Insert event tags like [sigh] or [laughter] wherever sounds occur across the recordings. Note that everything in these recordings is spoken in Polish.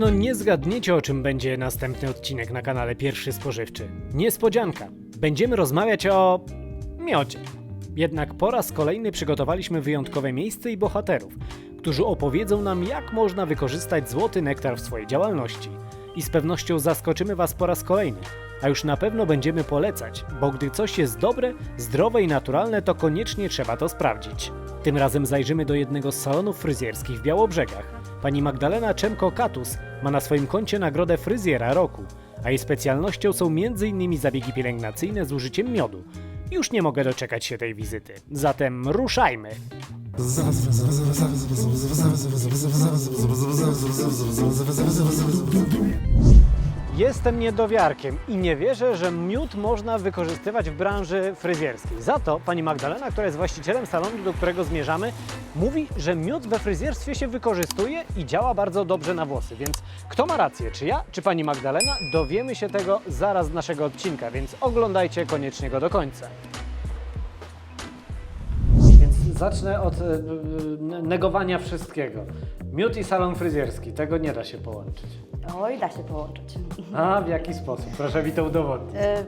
pewno nie zgadniecie, o czym będzie następny odcinek na kanale Pierwszy Spożywczy. Niespodzianka. Będziemy rozmawiać o miodzie. Jednak po raz kolejny przygotowaliśmy wyjątkowe miejsce i bohaterów, którzy opowiedzą nam, jak można wykorzystać złoty nektar w swojej działalności. I z pewnością zaskoczymy Was po raz kolejny. A już na pewno będziemy polecać, bo gdy coś jest dobre, zdrowe i naturalne, to koniecznie trzeba to sprawdzić. Tym razem zajrzymy do jednego z salonów fryzjerskich w Białobrzegach. Pani Magdalena Czemko-Katus ma na swoim koncie nagrodę fryzjera roku, a jej specjalnością są m.in. zabiegi pielęgnacyjne z użyciem miodu. Już nie mogę doczekać się tej wizyty, zatem ruszajmy! Jestem niedowiarkiem i nie wierzę, że miód można wykorzystywać w branży fryzjerskiej. Za to pani Magdalena, która jest właścicielem salonu, do którego zmierzamy, mówi, że miód we fryzjerstwie się wykorzystuje i działa bardzo dobrze na włosy. Więc kto ma rację, czy ja, czy pani Magdalena? Dowiemy się tego zaraz z naszego odcinka, więc oglądajcie koniecznie go do końca. Zacznę od e, negowania wszystkiego. Miód i salon fryzjerski, tego nie da się połączyć. Oj, da się połączyć. A w jaki sposób? Proszę mi to udowodnić. E,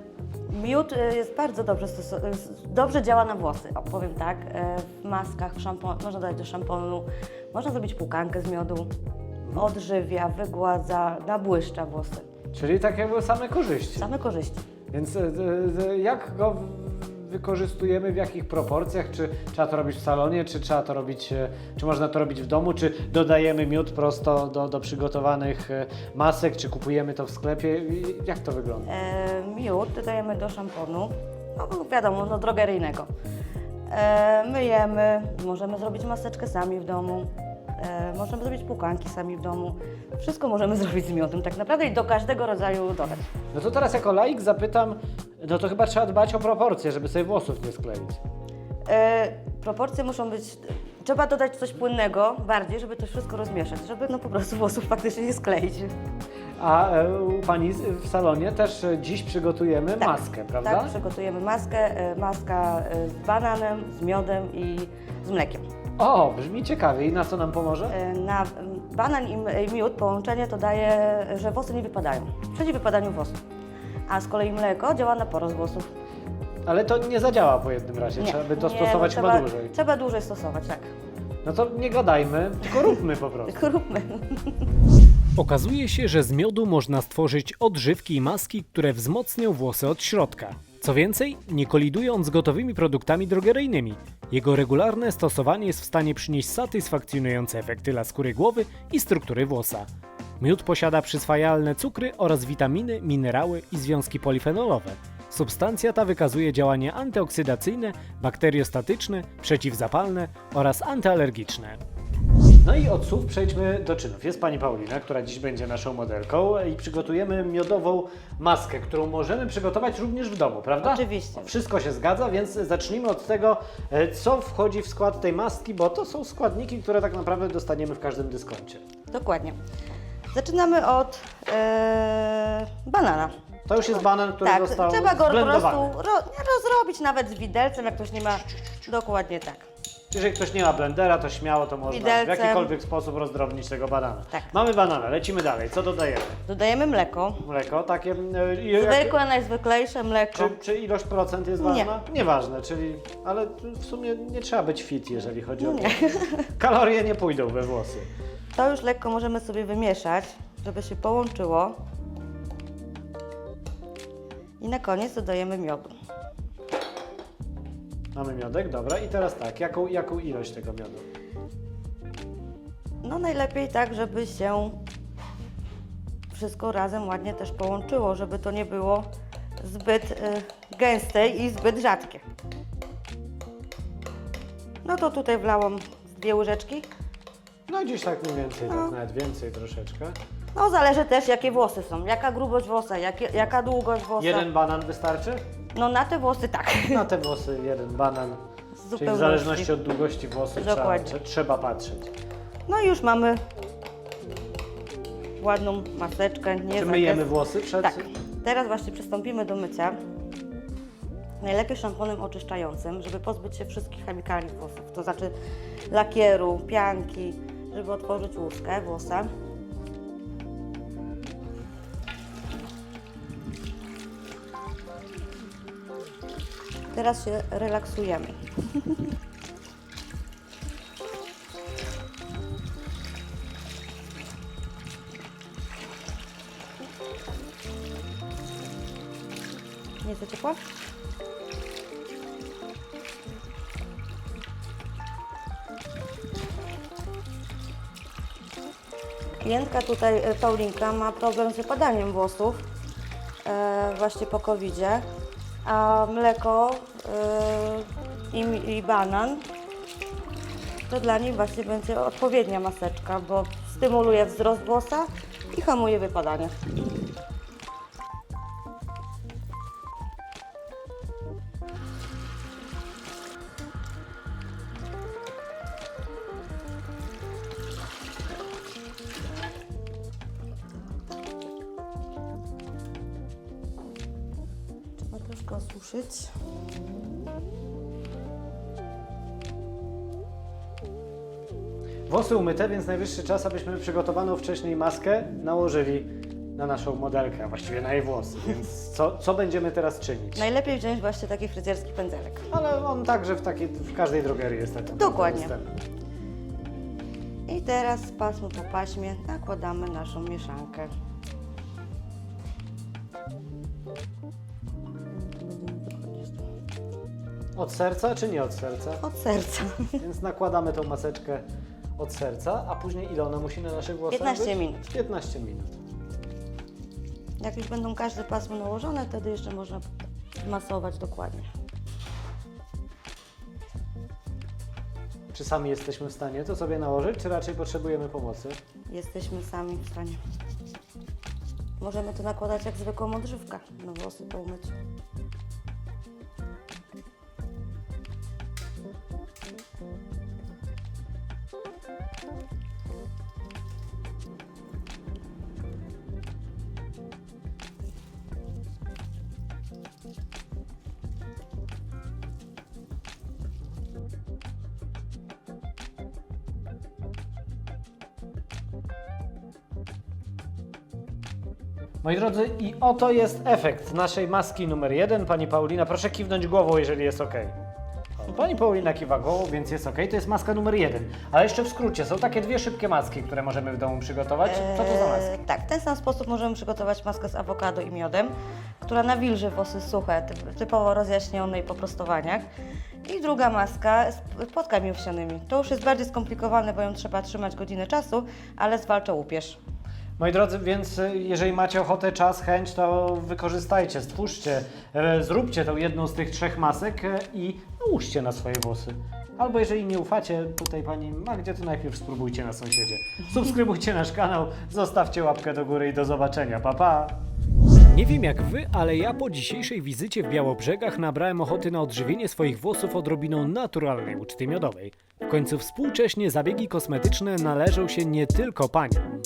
Miód e, jest bardzo dobrze, dobrze działa na włosy, powiem tak. W maskach, szampon, można dodać do szamponu, można zrobić płukankę z miodu, odżywia, wygładza, nabłyszcza włosy. Czyli tak jakby same korzyści. Same korzyści. Więc jak go w- wykorzystujemy, w jakich proporcjach? Czy trzeba to robić w salonie, czy trzeba to robić, e, czy można to robić w domu, czy dodajemy miód prosto do, do przygotowanych e, masek, czy kupujemy to w sklepie? Jak to wygląda? E, Miód dodajemy do szamponu, no wiadomo, no drogeryjnego. E, Myjemy, możemy zrobić maseczkę sami w domu, możemy zrobić płukanki sami w domu. Wszystko możemy [laughs] zrobić z miodem tak naprawdę i do każdego rodzaju dodać. No to teraz jako laik zapytam, no to chyba trzeba dbać o proporcje, żeby sobie włosów nie skleić. E, proporcje muszą być. Trzeba dodać coś płynnego bardziej, żeby to wszystko rozmieszać, żeby no po prostu włosów faktycznie nie skleić. A e, u Pani w salonie też e, dziś przygotujemy maskę, prawda? Tak, przygotujemy maskę. E, maska e, z bananem, z miodem i z mlekiem. O, brzmi ciekawie. I na co nam pomoże? E, na banan i m- i miód połączenie to daje, że włosy nie wypadają. Przeciw wypadaniu włosów. A z kolei mleko działa na porost włosów. Ale to nie zadziała po jednym razie, trzeba by to nie, stosować no chyba trzeba, dłużej. Trzeba dłużej stosować, tak. No to nie gadajmy, tylko róbmy po prostu. [laughs] Tylko róbmy. Okazuje się, że z miodu można stworzyć odżywki i maski, które wzmocnią włosy od środka. Co więcej, nie kolidują z gotowymi produktami drogeryjnymi. Jego regularne stosowanie jest w stanie przynieść satysfakcjonujące efekty dla skóry głowy i struktury włosa. Miód posiada przyswajalne cukry oraz witaminy, minerały i związki polifenolowe. Substancja ta wykazuje działanie antyoksydacyjne, bakteriostatyczne, przeciwzapalne oraz antyalergiczne. No i od słów przejdźmy do czynów. Jest pani Paulina, która dziś będzie naszą modelką i przygotujemy miodową maskę, którą możemy przygotować również w domu, prawda? Oczywiście. Wszystko się zgadza, więc zacznijmy od tego, e, co wchodzi w skład tej maski, bo to są składniki, które tak naprawdę dostaniemy w każdym dyskoncie. Dokładnie. Zaczynamy od e, banana. To już jest banan, który tak, został trzeba go po prostu ro, nie, rozrobić nawet z widelcem, jak ktoś nie ma. Dokładnie tak. Jeżeli ktoś nie ma blendera, to śmiało to można w Widelcem. jakikolwiek sposób rozdrobnić tego banana. Tak. Mamy banana, lecimy dalej. Co dodajemy? Dodajemy mleko. Mleko, takie... e, i- Zwykłe, najzwyklejsze mleko. Czy, czy ilość procent jest Nie. ważna? Nieważne, czyli, ale w sumie nie trzeba być fit, jeżeli chodzi o Nie. Kalorie nie pójdą we włosy. To już lekko możemy sobie wymieszać, żeby się połączyło. I na koniec dodajemy miodu. Mamy miodek, dobra. I teraz tak, jaką, jaką ilość tego miodu? No najlepiej tak, żeby się wszystko razem ładnie też połączyło, żeby to nie było zbyt y, gęste i zbyt rzadkie. No to tutaj wlałam z dwie łyżeczki. No gdzieś tak mniej więcej, No. tak nawet więcej troszeczkę. No zależy też jakie włosy są, jaka grubość włosa, jakie, jaka długość włosa. Jeden banan wystarczy? No na te włosy tak. Na te włosy jeden banan. Z Czyli w zależności od długości włosów trzeba, Dokładnie. trzeba patrzeć. No i już mamy ładną maseczkę. Nie Czy za myjemy włosy przed... Tak. Teraz właśnie przystąpimy do mycia. Najlepiej szamponem oczyszczającym, żeby pozbyć się wszystkich chemikaliów włosów, to znaczy lakieru, pianki, żeby otworzyć łuskę włosa. Teraz się relaksujemy. Nie za ciepła? Klientka tutaj, e, Paulinka, ma problem z wypadaniem włosów e, właśnie po covid a mleko e, i, i banan to dla niej właśnie będzie odpowiednia maseczka, bo stymuluje wzrost włosa i hamuje wypadanie. Troszkę osuszyć. Włosy umyte, więc najwyższy czas, abyśmy przygotowaną wcześniej maskę nałożyli na naszą modelkę, a właściwie na jej włosy. Więc co, co będziemy teraz czynić? Najlepiej wziąć właśnie taki fryzjerski pędzelek. Ale on także w, takiej, w każdej drogerii jest tak naprawdę Dokładnie. dostępny. I teraz pasmo po paśmie nakładamy naszą mieszankę. Od serca czy nie od serca? Od serca. [laughs] Więc nakładamy tą maseczkę od serca, a później ile ona musi na naszych włosach 15 być? minut. 15 minut. Jak już będą każde pasmo nałożone, wtedy jeszcze można masować dokładnie. Czy sami jesteśmy w stanie to sobie nałożyć, czy raczej potrzebujemy pomocy? Jesteśmy sami w stanie. Możemy to nakładać jak zwykłą odżywkę na włosy po umyciu. Moi drodzy, i oto jest efekt naszej maski numer jeden. Pani Paulina, proszę kiwnąć głową, jeżeli jest ok. Pani Paulina kiwa głową, więc jest ok. To jest maska numer jeden. Ale jeszcze w skrócie, są takie dwie szybkie maski, które możemy w domu przygotować. Co to za maski? Eee, tak, w ten sam sposób możemy przygotować maskę z awokado i miodem, która nawilży włosy suche, typ, typowo rozjaśnione i po prostowaniach. I druga maska z płatkami owsianymi. To już jest bardziej skomplikowane, bo ją trzeba trzymać godzinę czasu, ale zwalcza łupież. Moi drodzy, więc y, jeżeli macie ochotę, czas, chęć, to wykorzystajcie, stwórzcie, e, zróbcie tą jedną z tych trzech masek e, i nałóżcie na swoje włosy. Albo jeżeli nie ufacie tutaj pani Magdzie, to najpierw spróbujcie na sąsiedzie. Subskrybujcie nasz kanał, zostawcie łapkę do góry i do zobaczenia. Pa, pa! Nie wiem jak wy, ale ja po dzisiejszej wizycie w Białobrzegach nabrałem ochoty na odżywienie swoich włosów odrobiną naturalnej uczty miodowej. W końcu współcześnie zabiegi kosmetyczne należą się nie tylko paniom.